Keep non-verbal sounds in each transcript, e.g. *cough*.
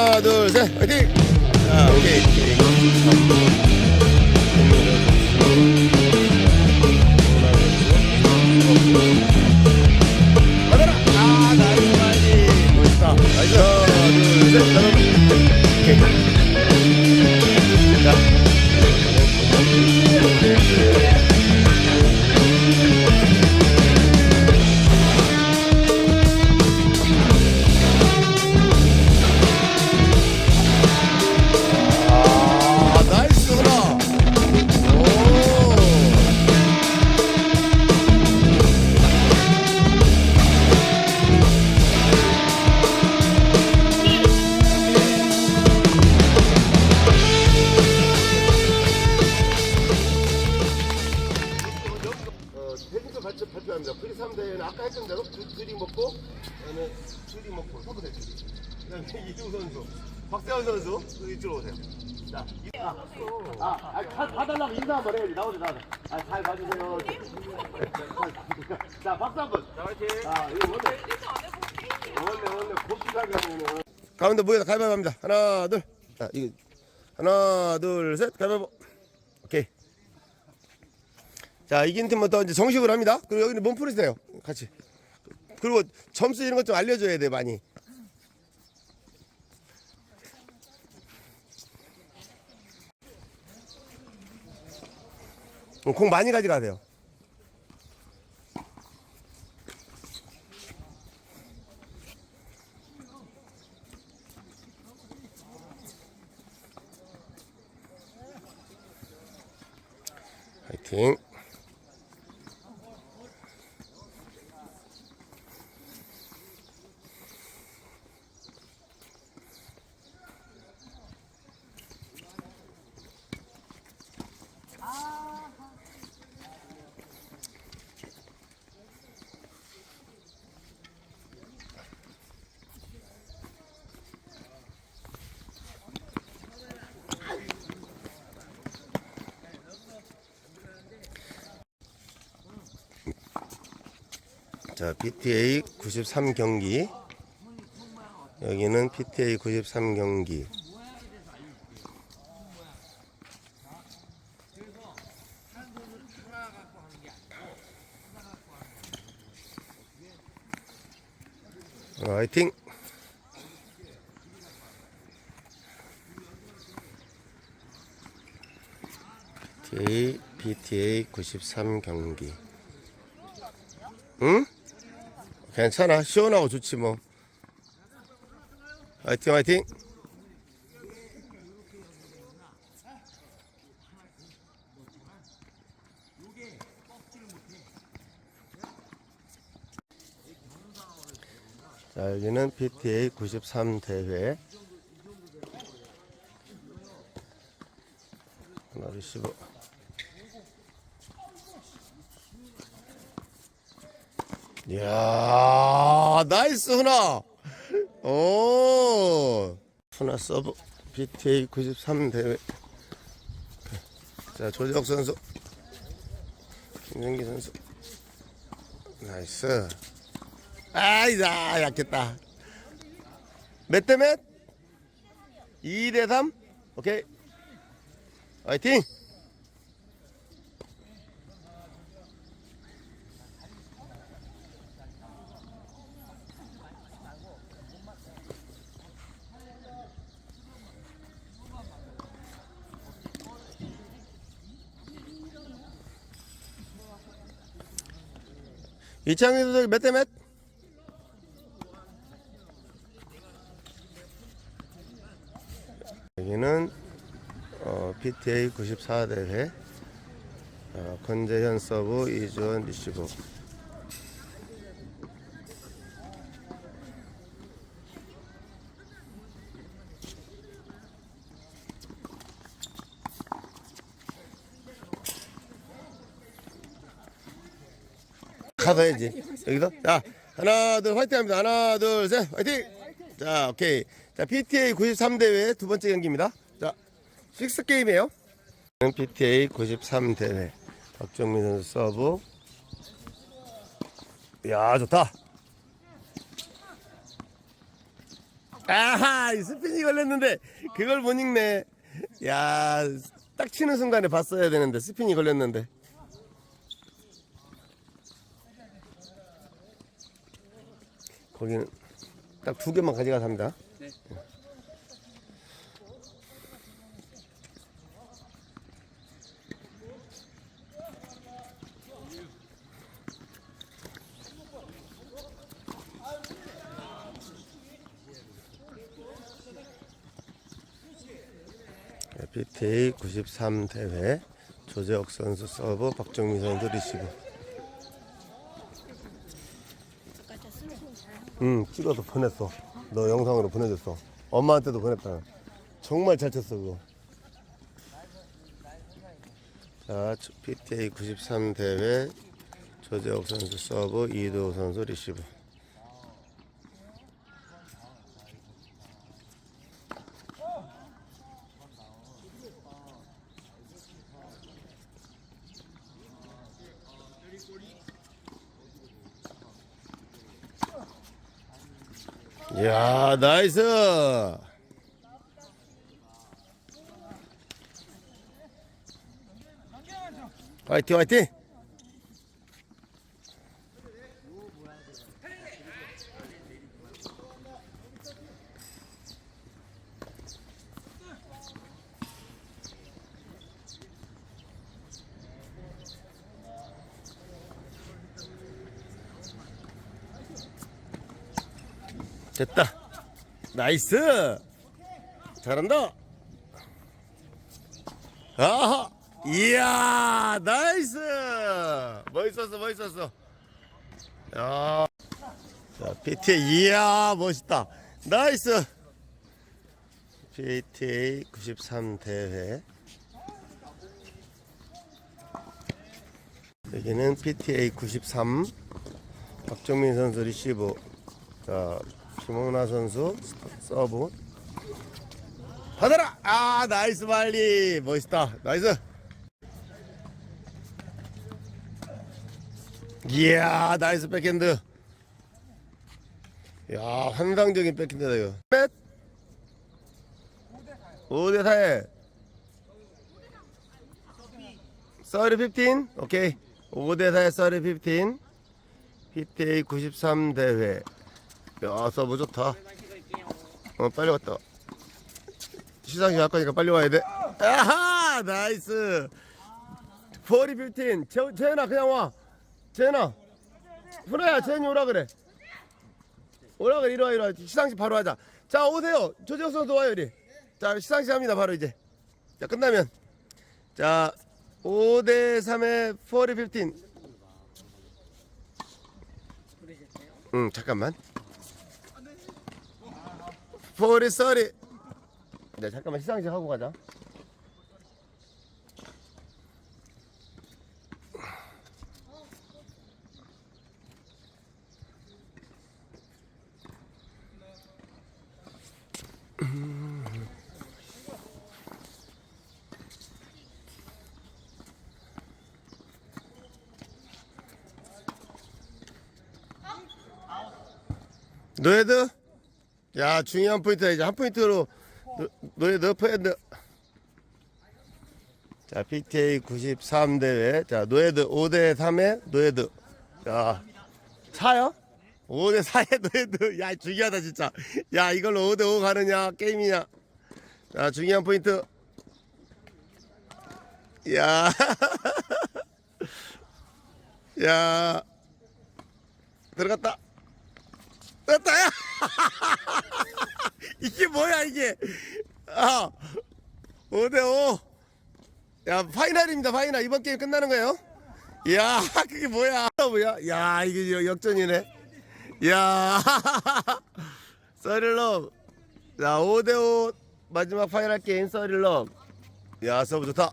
하나, 둘, 셋, 화이팅! 자, 오케이. 어, 대진도 같이 발표합니다. 프리 3대회는 아까 했던 대로 그, 둘이 먹고, 그다음에 둘이 먹고, 서부대 둘이. 그 다음에 이중 선수, 박세환 선수, 그 이쪽으로 오세요. 자, 이- 아, 아, 아, 가, 가달라고 인사 한번 해야지. 나오지, 나오지. 아, 잘 봐주세요. *laughs* 자, 박수 한 번. 자, 화이팅. 아, 이거 원래. 원래, 원래 곱씹하게 하면은. 가운데 모여서 가위바위보 합니다. 하나, 둘. 자, 이거. 하나, 둘, 셋. 가위바위보. 자 이긴 팀부터 이제 정식으로 합니다. 그리고 여기는 몸 풀으세요. 같이. 그리고 점수 이런 것 좀 알려줘야 돼 많이. 어, 공 많이 가져가세요. 화이팅. 자, PTA 93 경기. 여기는 PTA 93 경기. 어, 화이팅! PTA, PTA 93 경기. 응? 괜찮아. 시원하고 좋지 뭐. 화이팅 화이팅. 자, 여기는 PTA 93 대회. 하나, 15. 이야 나이스 훈아. 오. 훈아 서브 BTA 93 대회. 자 조재혁 선수. 김정기 선수. 나이스. 아이다 약했다. 몇 대 몇? 2 대 3 오케이. 화이팅 이창민 선수 몇대 몇? 여기는 어, PTA 94대회 어, 권재현 서브 이주원 리시브 가봐야지. 여기서? 자 하나 둘 화이팅 합니다. 하나 둘 셋 화이팅! 자 오케이. 자 PTA 93 대회 두 번째 경기입니다. 자 식스 게임이에요. PTA 93 대회 박정민 선수 서브. 야 좋다. 아하, 이 스피니 걸렸는데 그걸 못 읽네. 야, 딱 치는 순간에 봤어야 되는데 스피니 걸렸는데. 거기는 딱 두 개만 가져가서 합니다. PTA 93 대회 조재혁 선수 서브 박정민 선수 리시브 응 찍어서 보냈어. 너 영상으로 보내줬어. 엄마한테도 보냈다. 정말 잘 쳤어 그거. 자 PTA 93 대회 조재혁 선수 서브 이도 선수 리시브 야 나이스. 화이팅 화이팅 됐다. 나이스. 잘한다. 아하. 이야 나이스. 멋있었어 멋있었어. 야, 자 PTA 이야 멋있다. 나이스. PTA 93 대회. 여기는 PTA 93 박정민 선수 리시브 자 김홍나 선수 서브. 받아라! 아 나이스 발리. 멋있다. 나이스. 이야 나이스 백핸드. 야 환상적인 백핸드다 이거. 뱃 5대 4에. 30 15 오케이. 5대 4에 30 15 PTA 93 대회 야 서브 좋다. 어 빨리 왔다. 시상식 할 거니까 빨리 와야 돼. 아하 나이스. 포리 빌틴 재- 재현아 그냥 와. 재현아. 프라야 재현이 오라 그래. 오라 그래. 이리 와 이리 와. 시상식 바로 하자. 자 오세요. 조재혁 선수 와요 이리. 자 시상식 합니다 바로 이제. 자 끝나면. 자 5대 3의 포리 빌틴 응 잠깐만 포리 쏘리 네 잠깐만 시상식 하고 가자. 노헤드 야 중요한 포인트다 이제 한 포인트로 노- 노헤드 포핸드 자 PTA 93 대회. 자 노헤드 5대 3에 노헤드 자 차요? 5대 4에 노헤드 야 중요하다 진짜. 야 이걸로 5대 5 가느냐 게임이냐. 자 중요한 포인트. 야. *laughs* 야, 들어갔다. 됐다, 야! *laughs* 이게 뭐야, 이게? 아, 5대5. 야, 파이널입니다, 파이널. 이번 게임 끝나는 거예요? 이야, *laughs* 그게 뭐야? 뭐야? 야, 이게 역- 역전이네. 야, *laughs* 서릴럽. 자, 5대5 마지막 파이널 게임 서릴럽. 야, 서브 좋다.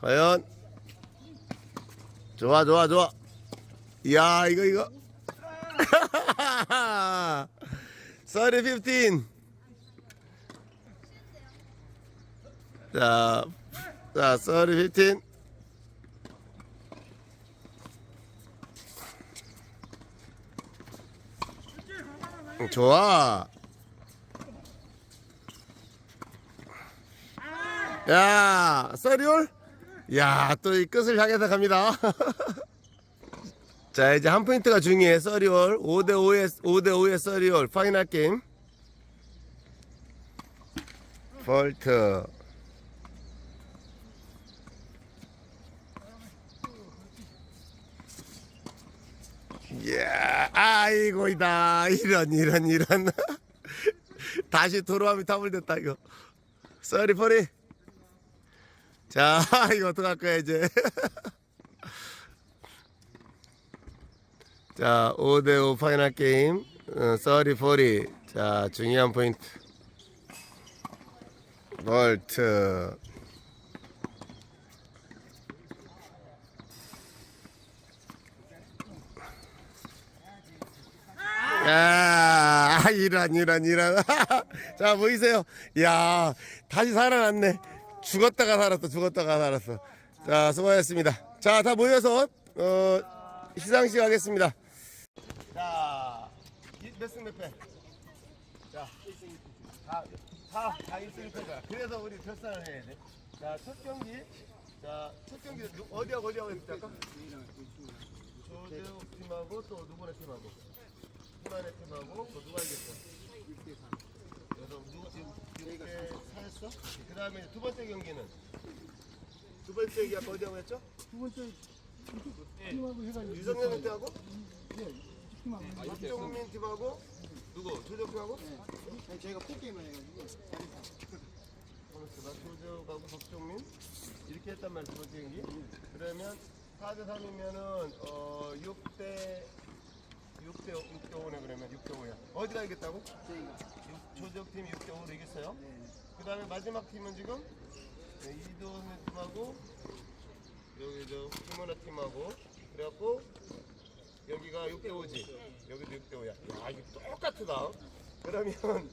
과연. 좋아, 좋아, 좋아. 이야, 이거, 이거. *laughs* Sorry, 15. 자, 자, sorry, 15. 좋아. 야, 서리올? 야, 또 이 끝을 향해서 갑니다. *laughs* 자, 이제 한 포인트가 중요해. 서리올. 5대5의, 5대5의 서리올. 파이널 게임. 볼트. 이야, 아이고이다. 이런, 이런, 이런. *laughs* 다시 도로함이 타물됐다, 이거. 쏘리, 포리. 자, *laughs* 이거 어떡할 거야, 이제. *laughs* 자, 5대5 파이널 게임. 어, 쏘리, 포리. 자, 중요한 포인트. 볼트. 야, 이런, 이런, 이런. *laughs* 자, 보이세요? 야, 다시 살아났네. 죽었다가 살았어, 죽었다가 살았어. 자, 수고하셨습니다. 자, 다 모여서, 어, 시상식 하겠습니다. 자, 몇승 몇 패? 자, 1승 2패. 다, 다, 다 1승 2패다. 그래서 우리 결산을 해야 돼. 자, 첫 경기. 자, 첫 경기 누- 어디하고 어디하고 했지 아까? 조재욱 팀하고 또 누구네 팀하고? 팀안의 팀하고 또 누가 이겼어? 그래서 누구 지금 6대 4였어? 그 다음에 두 번째 경기는? 두 번째 경기 아까 어디하고 했죠? 두 번째 팀하고 해가지고 유성현 팀하고? 네, 팀하고 박정민 팀하고? 누구? 팀하고? 아니, 저희가 포게임을 해가지고 가만있어봐. 조재욱하고 박정민 이렇게 했단 번째 경기 그러면 4대 3이면은 어 6대 6대 6대 5네 그러면 6대 5야 어디가 이겼다고? 저희가 팀이 6대 5로 이겼어요 네, 그 다음에 마지막 팀은 지금 네, 이도훈 팀하고 여기 저 김원아 팀하고 그래갖고 여기가 6대 5지? 여기도 6대 5야 야 이거 똑같다. 그러면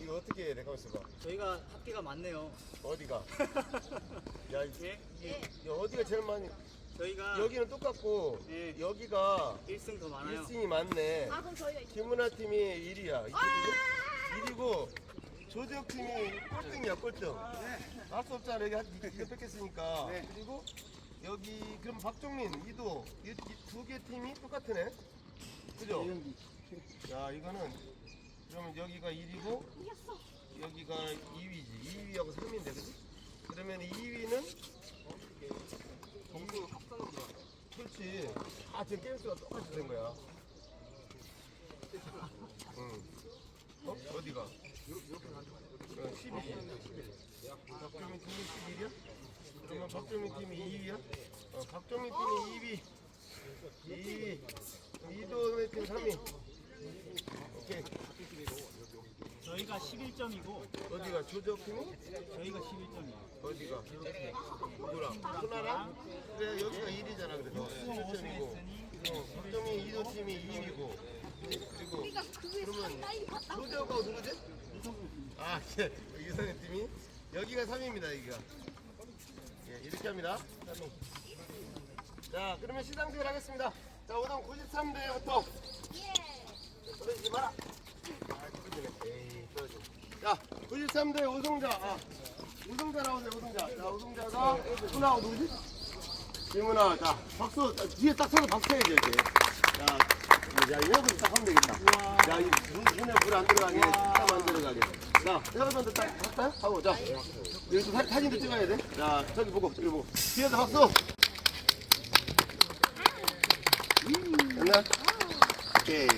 이거 어떻게 해야 돼? 가만 있어봐. 저희가 합계가 많네요. 어디가? *laughs* 야 이- 예? 이- 야, 어디가 제일 많이? 저희가 여기는 똑같고 네. 여기가 1승 더 많아요. 1승이 많네. 아 그럼 저희가 이제 김은아 팀이 1위야. 1위고 조재혁 팀이 꼴등이야 꼴등. 알 수 없잖아. 여기 한 이거 뺏겼으니까. 그리고 여기 그럼 박종민 이도 두개 팀이 똑같으네 그죠? 야 이거는 그러면 여기가 1위고 여기가 2위지 2위하고 3위인데 그지? 그러면 2위는 동부 합산으로 그렇지 아 지금 게임 수가 똑같이 된 거야 응. 어? 어디가? 어, 12. 박정민 팀이 11이야? 그러면 박정민 팀이 2위야? 어, 박정민 팀이 2위 2위 이도훈의 팀 3위 오케이 저희가 11점이고 어디가 조적 팀이? 저희가 11점이에요. 어디가? 누구랑? 하나랑? 그래 여기가 1위잖아 그래서 7점이고 어, 박정민 이도 팀이 2위고 그리고 우리가 그게 그러면 상당히 봤다. 조적하고 누구지? 아 예, 유선의 팀이 여기가 3위입니다 여기가 예, 이렇게 합니다 3위 자 그러면 시상식을 하겠습니다 자 우선 93대부터 떨어지지 마라 아 떨어지네 에이 떨어지네 자 93대 우승자 아, 우승자 나오세요 우승자 자 우승자가 누나 누구지? 김은아 자 박수 자, 뒤에 딱 서서 박수 해야지 이렇게 자 야, 이거부터 딱 하면 되겠다. 야, 이 문, 문에 물 안 들어가게, 들어가게. 자, 여러분들 딱 할까요? 하고, 자. 여기 또 사- 사진도 찍어야 돼. 자, 저기 보고, 저기 보고. 뒤에서 박수! 됐나? 오케이.